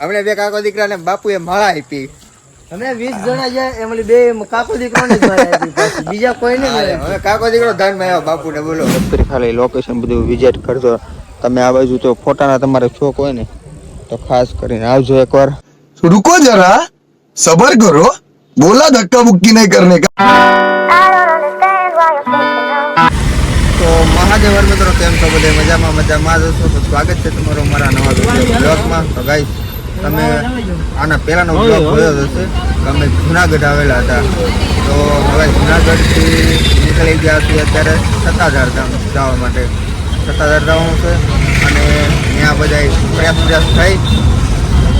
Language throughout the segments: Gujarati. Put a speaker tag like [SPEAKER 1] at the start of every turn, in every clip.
[SPEAKER 1] હમણે બે કાકો દીકરા ને બાપુ એ માળા આપી.
[SPEAKER 2] અમે વીસ જણા છે એમલી બે કાકો દીકરો ને બીજા કોઈ નહીં
[SPEAKER 1] હવે કાકો દીકરો ધનમાં આવ્યો બાપુ ને બોલો ખાલી લોકેશન બધું વિઝિટ કરજો. તમે આ બાજુ તો ફોટા ના તમારે શોખ હોય ને તો ખાસ કરીને આવજો એકવાર.
[SPEAKER 3] રૂકો જરા સબર કરો. બોલા ધક્કા મુક્કી નહીં કરને.
[SPEAKER 1] તો મહાદેવર મિત્રો કેમ છો? બધે મજામાં? મજામાં જ છો તો સ્વાગત છે તમારો મારા નવા બ્લોગમાં. તો ગાઈશ તમે આના પહેલાનો બ્લોગ જોયો હશે. કે અમે જુનાગઢ આવેલા હતા. તો હવે જુનાગઢથી નીકળી ગયા છીએ અત્યારે સત્તાધાર ધામ જવા માટે. સત્તાધાર જવાનું છે અને ત્યાં બધા પ્રયાસ પ્રયાસ થઈ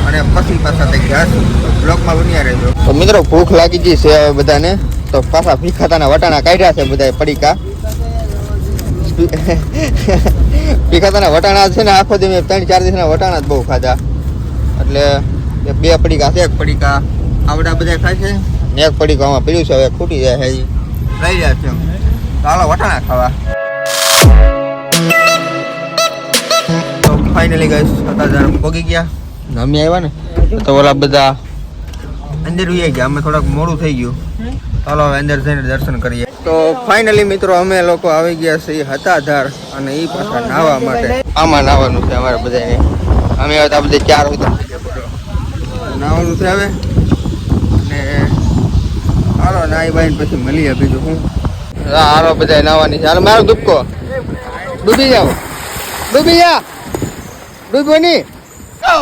[SPEAKER 1] અને પછી પાછા થઈ ગયા તો બ્લોગમાં બન્યા રહેજો. તો મિત્રો ભૂખ લાગી ગઈ છે હવે બધાને. તો પાછા ભીખાતાના વટાણા કાઢ્યા છે બધા પડીકા. ભીખાતાના વટાણા છે ને આખો દી મેં ત્રણ ચાર દિવસના વટાણા જ બહુ ખાધા. એટલે બે પડીકા છે, એક પડીકા આવડા બધા ખાય છે. ને એક પડીકા આમાં પીડ્યું છે, હવે ખૂટી જાય છે. રહી જાય છે. ચાલો, વટાણા ખાવા. ફાઇનલી ગઈ હતા જણ પગી ગયા. અમે આવ્યા ને, તો ઓલા બધા અંદર ઉઈ ગયા, અમે થોડાક મોડું થઈ ગયું. ચાલો, હવે અંદર જઈને દર્શન કરીએ. તો ફાઇનલી મિત્રો, અમે લોકો આવી ગયા છીએ હતાધાર અને એ પાછા નાહવા માટે. આમાં નાહવાનું છે અમારે બધાને અમે હવે આ બધે ચાર હોય નાવાનું છે હવે અને હાલો નાઈ ને પછી મળીએ બીજું હું. હારો બધા નાવાની છે. હાલ મારો દુબકો. ડૂબી જાઓ. ડૂબી જા. ડૂબ્યો નહીં.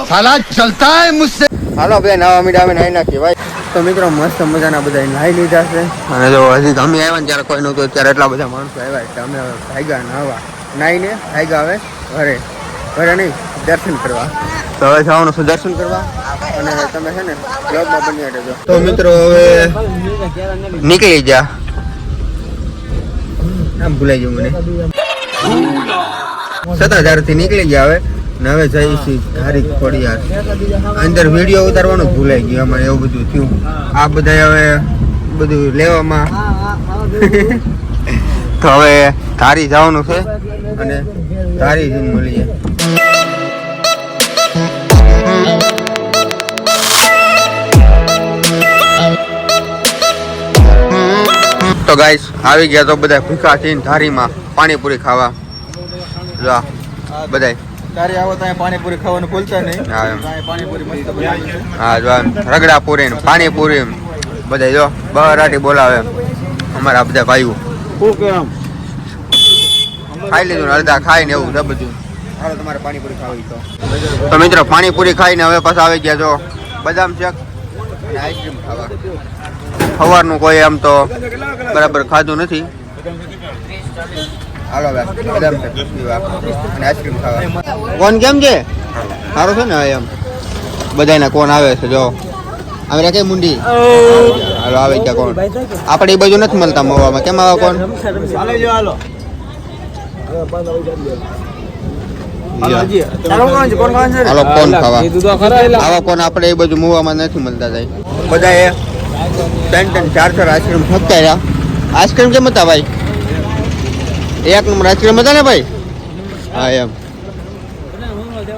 [SPEAKER 3] સાલા ચલતા હે મુજસે.
[SPEAKER 1] હાલો બધા નાવા મીડા અમે નાઈ નાખીએ ભાઈ. તો મિત્રો મસ્ત મજાના બધા નાહી લીધા છે. અને જો હજી અમે આવ્યા ને ત્યારે કોઈ નહોતું ત્યારે એટલા બધા માણસો આવ્યા એટલે અમે ભાગ્યા નાવા. નાઈને ભાગ્યા હવે ઘરે. ઘરે દર્શન કરવા. તો હવે જવાનું છે દર્શન કરવા અને તમે છે ને બ્લોગમાં બની રહેજો. તો મિત્રો હવે નીકળી જા આમ ભૂલાઈ ગયું મને. સત્તાધારથી નીકળી ગયા હવે ને હવે જઈએ છીએ ધારી ખોડિયાર. અંદર વીડિયો ઉતારવાનું ભૂલાઈ ગયું અમારે એવું બધું થયું. આ બધા હવે બધું લેવામાં. તો હવે ધારી જવાનું છે. અને તારી જઈને મળીએ. તો ગાઈસ આવી ગયા તો બધા ભૂખા થઈને ધારીમાં પાણીપુરી ખાવા. બધાય.
[SPEAKER 2] તારે આવો ત્યાં પાણીપુરી ખાવાનું ભૂલતા નહીં.
[SPEAKER 1] હા
[SPEAKER 2] પાણીપુરી મસ્ત
[SPEAKER 1] હા જો આમ રગડા પૂરી પાણીપુરી બધા જો બરાટી બોલાવે અમારા બધા ભાઈઓ.
[SPEAKER 2] શું કે આમ
[SPEAKER 1] ખાઈ લીધું ને અડધા ખાઈને એવું છે બધું. હાલો, તમારે પાણીપુરી ખાવી તો તો મિત્રો, પાણીપુરી ખાઈને હવે પાછા આવી ગયા જો બદામ શેક અને આઈસ્ક્રીમ ખાવા. સવારનું કોઈ આમ તો બરાબર ખાધું નથી. હાલો બદામ અને આઈસ્ક્રીમ ખાવા. કોણ કેમ છે? સારું છે ને એમ. બધાના કોણ આવે છે, જો. આવે કઈ મુંડી? હાલો, આવે ક્યાં કોણ? આપણે એ બાજુ નથી મળતા મવામાં કેમ આવે કોણ?
[SPEAKER 2] હાલો.
[SPEAKER 1] આવા કોણ આપણે એ બધું મુવામાં નથી મળતા જાય બધા એ ત્રણ ત્રણ ચાર ચાર આઈસ્ક્રીમ ફકતા આઈસ્ક્રીમ કેમ હતા ભાઈ? એક નંબર આઈસ્ક્રીમ હતા ને ભાઈ? હા એમ.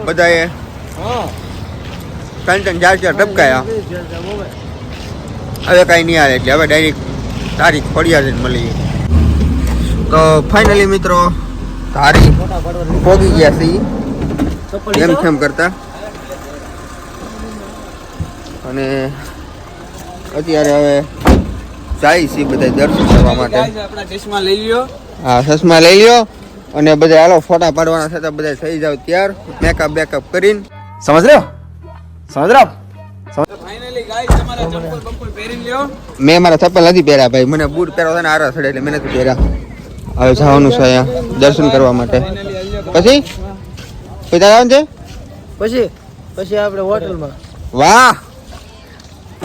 [SPEAKER 1] બધા એ ત્રણ ત્રણ ચાર ચાર ટપકાયા હવે કાંઈ નહીં આવે એટલે હવે ડાયરેક્ટ તારીખ ફળિયા જઈને મળીએ તો ફાઇનલી મિત્રો તારીખ પોગી ગયા સી એમ કેમ કરતા. અને અત્યારે હવે જાય છે બધા દર્શન કરવા માટે.
[SPEAKER 2] ચશ્મા લઈ લ્યો.
[SPEAKER 1] હા ચશ્મા લઈ લ્યો અને બધા હાલો ફોટા પાડવાના થતા બધા થઈ જાવ ત્યાર. મેકઅપ બેકઅપ કરીને.
[SPEAKER 2] સમજ રહ્યો? સમજ રહ્યો? ફાઇનલી ગાઈસ તમારા ચંપલ બંપલ પહેરી લ્યો.
[SPEAKER 1] મેં મારા ચપ્પલ નથી પહેર્યા ભાઈ. મને બૂટ પહેરવા છે ને આરા એટલે મેં નથી પહેર્યા. હવે જવાનું છે અહીંયા દર્શન કરવા માટે. પછી? પછી તારે છે?
[SPEAKER 2] પછી પછી આપણે હોટલમાં.
[SPEAKER 1] વાહ!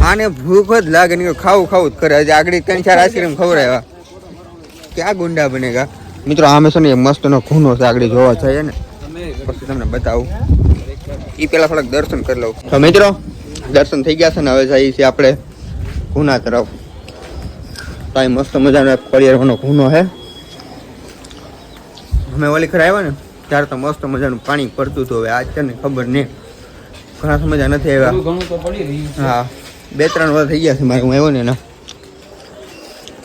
[SPEAKER 1] આને ભૂખ જ લાગે નહીં ખાવું ખાવું જ કરે. હજી આગળ ત્રણ ચાર આઈસ્ક્રીમ ખવડાવ્યા. ક્યાં ગુંડા બનેગા? મિત્રો આમે છે ને મસ્તનો ખૂનો છે આગળ જોવા જઈએ ને. પછી તમને બતાવું. એ પેલા થોડાક દર્શન કરી લઉં. તો મિત્રો દર્શન થઈ ગયા છે ને હવે જઈએ છીએ આપણે ગુના તરફ. તો મસ્ત મજાનો એક પરિવારનો ખૂનો છે. અમે ઓલી ખરા આવ્યા ને ત્યારે તો મસ્ત મજાનું પાણી પડતું હતું. હવે આજ છે ને ખબર નહીં. ઘણા સમજા નથી આવ્યા. હા. બે ત્રણ વાર થઈ ગયા છે મારે. હું આવ્યો ને એના.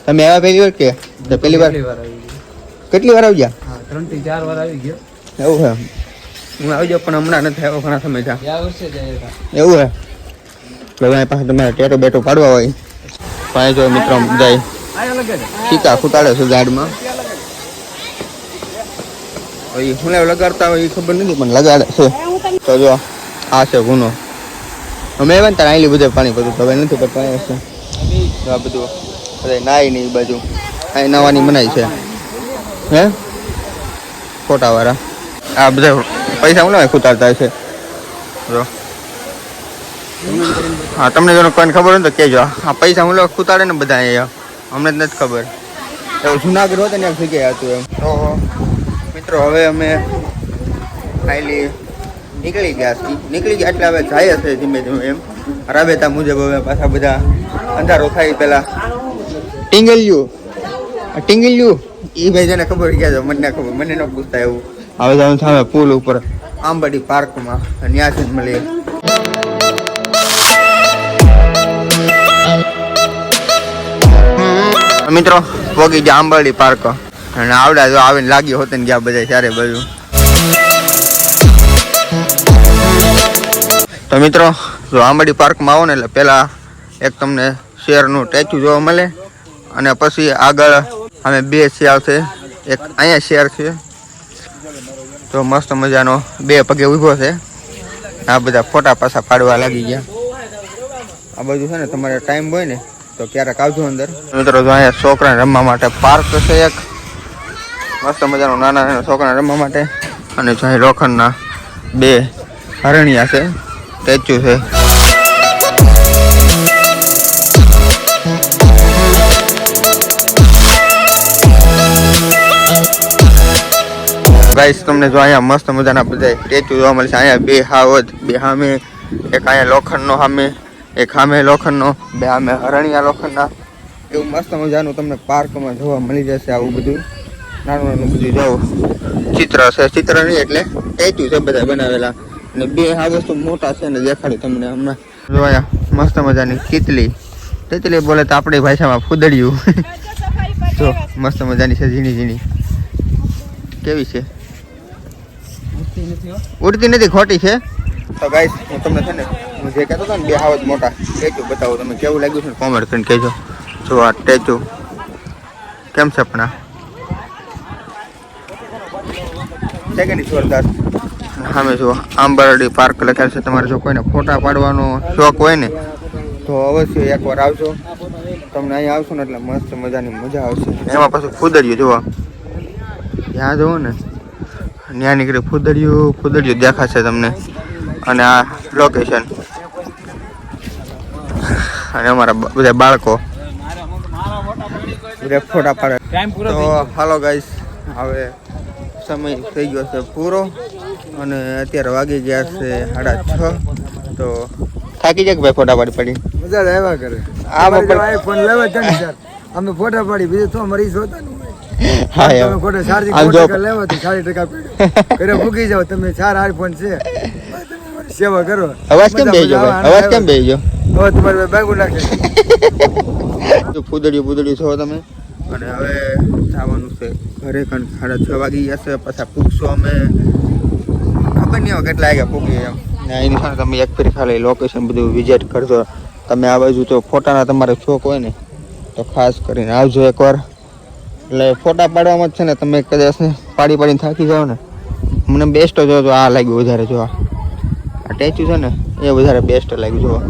[SPEAKER 1] તમે આવ્યા પહેલી વાર કે? પહેલી વાર.
[SPEAKER 2] કેટલી વાર આવી ગયું? ત્રણથી ચાર વાર આવી ગયો.
[SPEAKER 1] એવું છે હું આવી જાઉં પણ હમણાં નથી આવ્યો ઘણા સમય
[SPEAKER 2] હતા.
[SPEAKER 1] એવું હે એટલે પાસે તમારે ટેટો બેટો પાડવા હોય. પાસે જો મિત્રો જાય.
[SPEAKER 2] અલગ
[SPEAKER 1] ખૂટાડે છે ઝાડમાં. પછી હું લગાડતા હોય એ ખબર નથી, પણ લગાડે છે. તો જો, આ છે ગુનો. અમે આવ્યા ને ત્યારે આટલી બધે પાણી બધું હવે નથી પણ પાણી છે. આ બધું, બધા નાઈ નહીં બાજુ. અહીં નાવાની મનાય છે. હે? ખોટા વાળા આ બધા પૈસા લેવા ખૂટાડતા છે જો. હા, તમને જો કોઈને ખબર હોય તો કહેજો. આ પૈસા હું લોકો કૂતાડે ને બધા અહીંયા. અમને જ નથી ખબર. એવું જુનાગઢ હોત ને, એક જગ્યાએ હતું એમ. તો મિત્રો, હવે અમે ખાઈલી નીકળી ગયા છીએ. નીકળી ગયા એટલે હવે જાય છે ધીમે ધીમે એમ. રાબેતા મુજબ હવે પાછા બધા અંધારો થાય પેલા ટીંગલ્યું. ટીંગલ્યું? એ ભાઈ જેને ખબર ગયા છે, મને ખબર, મને ન પૂછતા એવું. હવે જવાનું સામે પુલ ઉપર આંબાડી પાર્કમાં ત્યાંથી જ મળીએ. મિત્રો, પોગી ગયા આંબરડી પાર્ક. અને આવડા જો આવીને લાગ્યો હોત ને ગયા બધા ત્યારે બાજુ તો મિત્રો, જો આંબડી પાર્કમાં આવો ને એટલે પહેલાં એક તમને શેરનું ટેચ્યુ જોવા મળે અને પછી આગળ અમે બે શેર છે. એક અહીંયા શેર છે. તો મસ્ત મજાનો બે પગે ઊભો છે. આ બધા ફોટા પાછા પાડવા લાગી ગયા. આ બાજુ છે ને તમારે ટાઈમ હોય ને તો ક્યારેક આવજો અંદર. મિત્રો, જો અહીંયા છોકરાને રમવા માટે પાર્ક છે એક. મસ્ત મજાનું નાના નાના છોકરા રમવા માટે. અને જો લોખંડના બે હરણિયા છે, સ્ટેચ્યુ છે. ગાઈસ તમને જો અહીંયા મસ્ત મજાના બધા સ્ટેચ્યુ જોવા મળશે અહીંયા બે હાવત બે સામે એક અહીંયા લોખંડનો સામે એક સામે લોખંડનો, બે સામે હરણિયા લોખંડના. એવું મસ્ત મજાનું તમને પાર્કમાં જોવા મળી જશે આવું બધું. નાનું નાનું બધું જાઓ. ચિત્ર છે ચિત્ર નહીં એટલે સ્ટેચ્યુ છે બધા બનાવેલા. અને બે આ વસ્તુ મોટા છે ને દેખાડી તમને હમણાં. જોયા મસ્ત મજાની કીતલી તિતલી બોલે તો આપણી ભાષામાં ફૂદડ્યું. જો મસ્ત મજાની છે ઝીણી ઝીણી. કેવી છે? ઉડતી નથી ખોટી છે? તો ગાઈસ હું તમને છે ને હું જે કહેતો હતો ને બે હાવજ મોટા સ્ટેચ્યુ બતાવો. તમે કેવું લાગ્યું છે ને કોમેન્ટ કરીને કહેજો. જો આ સ્ટેચ્યુ કેમ છે પણ છે કે નહીં જોરદાર? સામે જો આંબરડી પાર્ક લખેલ છે. તમારે જો કોઈને ફોટા પાડવાનો શોખ હોય ને તો અવશ્ય એકવાર આવજો. તમને અહીંયા આવશો ને એટલે મસ્ત મજાની મજા આવશે. એમાં પાછું ફૂદડિયું જોવા. ત્યાં જુઓ ને ત્યાં નીકળી ફૂદડિયું ફૂદડિયું દેખાશે તમને. અને આ લોકેશન અને અમારા બધા બાળકો. બધા ફોટા પાડે. તો હાલો ગાઈસ હવે સમય થઈ ગયો છે પૂરો અને અત્યારે વાગી ગયા છે સાડા છ. તો થાકી જાય ભાઈ ફોટા પાડી પડી?
[SPEAKER 4] મજા આવ્યા કરે
[SPEAKER 1] આ મોબાઈલ-
[SPEAKER 4] ફોન લેવા છે સર. અમે ફોટા પાડી બીજું તો મરી જોતા ને
[SPEAKER 1] હા
[SPEAKER 4] તમે
[SPEAKER 1] ફોટો સારી
[SPEAKER 4] ટકા લેવા તો સારી ટકા ઘરે મૂકી જાઓ તમે ચાર આઈફોન છે. સેવા કરો.
[SPEAKER 1] અવાજ કેમ
[SPEAKER 4] આવે,
[SPEAKER 1] અવાજ કેમ બેહી ગયો?
[SPEAKER 4] હવે તમારે બાગુ નાખે
[SPEAKER 1] જો ફૂદડિયું ફૂદડિયું છો તમે? અને હવે જવાનું છે ઘરે કણ સાડા છ વાગી જશે પાછા પૂછશો અમે. ખબર નહીં હવે કેટલા વાગ્યા પૂગીએ એમ. ને એની સાથે તમે એક ફેર ખાલી લોકેશન બધું વિઝિટ કરજો. તમે આ બાજુ તો ફોટાના તમારે શોખ હોય ને, તો ખાસ કરીને આવજો એકવાર. એટલે ફોટા પાડવામાં જ છે ને, તમે કદાચ પાડી પાડીને થાકી જાઓ ને. મને બેસ્ટ જો આ લાગ્યું વધારે જોવા આ. ટેચ્યુ છે ને, એ વધારે બેસ્ટ લાગ્યું જોવા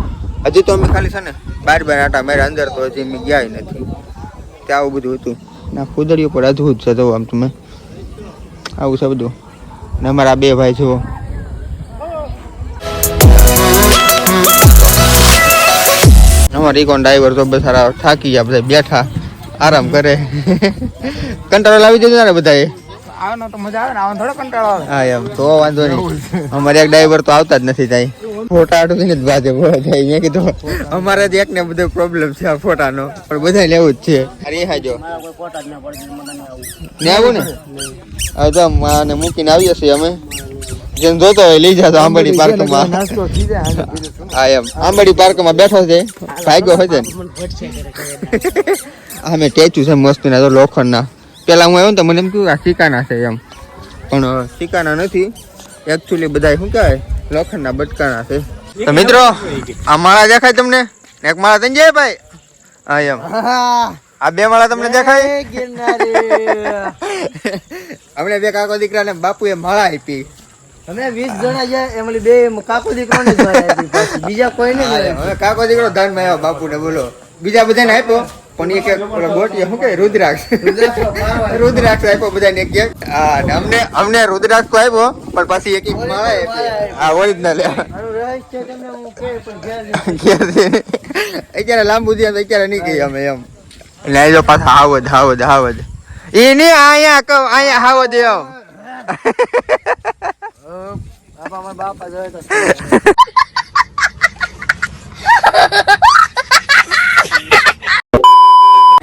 [SPEAKER 1] હજી તો અમે ખાલી છે ને, બાર બાર આટા મારા અંદર તો હજી અમે ગયા નથી. ત્યાં આવું બધું હતું. ના ખુદડીઓ પર અદભુત છે જવું આમ તમે. આવું છે બધું. ને અમારા બે ભાઈ જુઓ. અમારા ઇકોન ડ્રાઈવર તો બસારા થાકી ગયા બધા બેઠા. આરામ કરે. કંટાળો લાવી દીધો ને બધાએ.
[SPEAKER 4] આવવાનો તો મજા આવે ને આવવાનો થોડો કંટાળો આવે.
[SPEAKER 1] હા એમ. તો વાંધો નહીં. અમારે એક ડ્રાઈવર તો આવતા જ નથી થાય ફોટા થઈને જ બાજે બોલા થાય. મેં કીધું અમારે જ એક ને બધો પ્રોબ્લેમ છે આ ફોટાનો. પણ બધા લેવું જ છે. અરે હાજો. ને આવું ને? હવે તો માને મૂકીને આવીએ છીએ અમે. જેમ જોતો હોય લઈ જાતો આંબડી પાર્કમાં
[SPEAKER 4] આને?
[SPEAKER 1] હા એમ. આંબડી પાર્કમાં બેઠો છે. ભાગ્યો હોય છે ને? આ મેં ટેચુ છે મસ્ત ના તો લોખંડના. પેલા હું આવ્યો ને તો મને એમ કહ્યું આ સિકાના છે એમ. પણ શિકાના સિકાના નથી. એકચ્યુઅલી બધા શું કહેવાય? લોખંડના બટકાના છે. તો મિત્રો આ માળા દેખાય તમને? એક માળા તને જાય ભાઈ? હા એમ. આ બે માળા તમને દેખાય?
[SPEAKER 4] એ બે
[SPEAKER 1] હમણાં બે કાકો દીકરાને બાપુએ માળા આપી.
[SPEAKER 4] અમે વીસ જણા છે એમની બે કાકો પાછી. બીજા કોઈ નહીં
[SPEAKER 1] હવે કાકો દીકરો ધનમાં આવ્યો બાપુને બોલો. બીજા બધાને આપ્યો? પણ એક એક પેલો ગોટીએ શું કે રુદ્રાક્ષ? રુદ્રાક્ષ. આપ્યો બધાને એક એક. હા અમને અમને રુદ્રાક્ષ તો આપ્યો પણ પાછી એક એક માળા ઓરિજિનલ.
[SPEAKER 4] હું નહીં.
[SPEAKER 1] અત્યારે લાંબુ થયા તો અત્યારે નહીં ગઈ અમે એમ. લઈ જો પાછા હાવદ હાવદ હાવદ એ નહીં અહીંયા કહું અહીંયા હાવદ એમ.
[SPEAKER 4] બાપા બાપા જોયે તો
[SPEAKER 1] હવે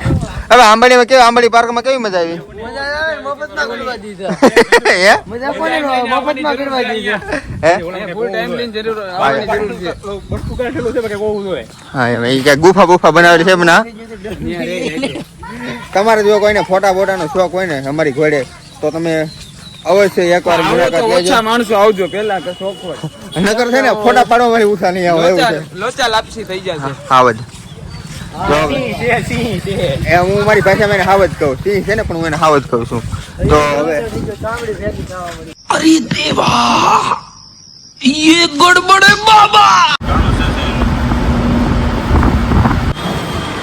[SPEAKER 1] આંબડીમાં કેવી આંબડી પાર્કમાં કેવી મજા આવી
[SPEAKER 4] મજા આવે ને મફતમાં કરવા દીધા
[SPEAKER 1] હે
[SPEAKER 4] મજા કોને ન આવે? મફતમાં કરવા દીધા
[SPEAKER 1] હે
[SPEAKER 2] ફૂલ ટાઈમ લઈને જરૂર આવવાની જરૂર છે બટકું કાઢેલું છે કે કેવી? જોઈએ
[SPEAKER 1] પાર્કમાં કેવી મજા આવી? ગુફા ગુફા બનાવેલી છે તમારે જો કોઈને ફોટા ફોટાનો શોખ હોય ને અમારી ઘોડે તો તમે અવશ્ય એકવાર મુલાકાત લેજો.
[SPEAKER 2] ઓછા માણસો આવજો પેલા કે શોખ હોય.
[SPEAKER 1] નકર છે ને ફોટા પાડવા વાળી ઉઠા નહીં આવે એવું છે.
[SPEAKER 2] લોચા લાપસી થઈ જશે.
[SPEAKER 1] હાવજ એ હું મારી ભાષામાં હાવ જ કહું. સિંહ છે ને પણ હું એને હાવજ કહું છું. તો હવે
[SPEAKER 4] અરે દેવા ભેગી થવા મળી.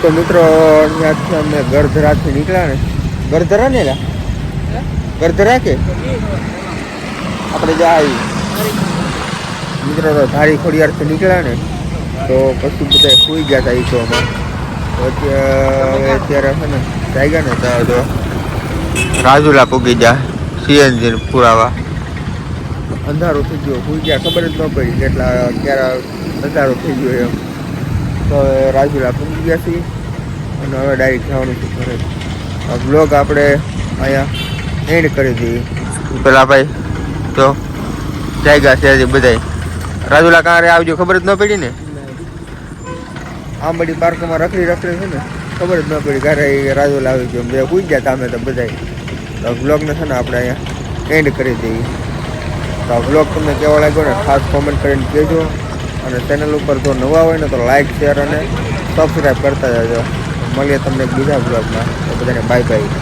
[SPEAKER 1] તો મિત્રો અહીંયાથી અમે ગરધરાથી નીકળ્યા ને. ગરધરા ને લા? ગરધરા કે? આપણે જો આવી મિત્રો તો ધારી ખોડિયારથી નીકળ્યા ને તો પછી બધા સુઈ ગયા હતા એ તો અત્યારે અત્યારે છે ને જાગ્યા ને ત્યાં તો. રાજુલા પૂગી ગયા સીએનજી પુરાવા. અંધારું થઈ ગયું સુઈ ગયા ખબર જ ન પડી કેટલા ક્યારે અંધારું થઈ ગયું એમ. તો હવે રાજુલા પૂગી ગયા છીએ અને હવે ડાયરેક્ટ જવાનું છે ઘરે. આ બ્લોગ આપણે અહીંયા એન્ડ કરી દઈએ. પેલા ભાઈ તો જાયગા છે હજી બધાય. રાજુલા કાંરે આવજો ખબર જ ન પડી ને? આંબડી પાર્કમાં રખડી રખડી છે ને, ખબર જ ન પડી ઘરે એ લાવી ગયો. બે પૂછ ગયા તમે તો બધા બ્લોગને છે ને આપણે અહીંયા એન્ડ કરી દઈએ. તો આ બ્લોગ તમને કેવો લાગ્યો ને, ખાસ કોમેન્ટ કરીને કહેજો. અને ચેનલ ઉપર જો નવા હોય ને, તો લાઈક શેર અને સબસ્ક્રાઈબ કરતા જજો. મળીએ તમને બીજા બ્લોગમાં તો બધાને બાય બાય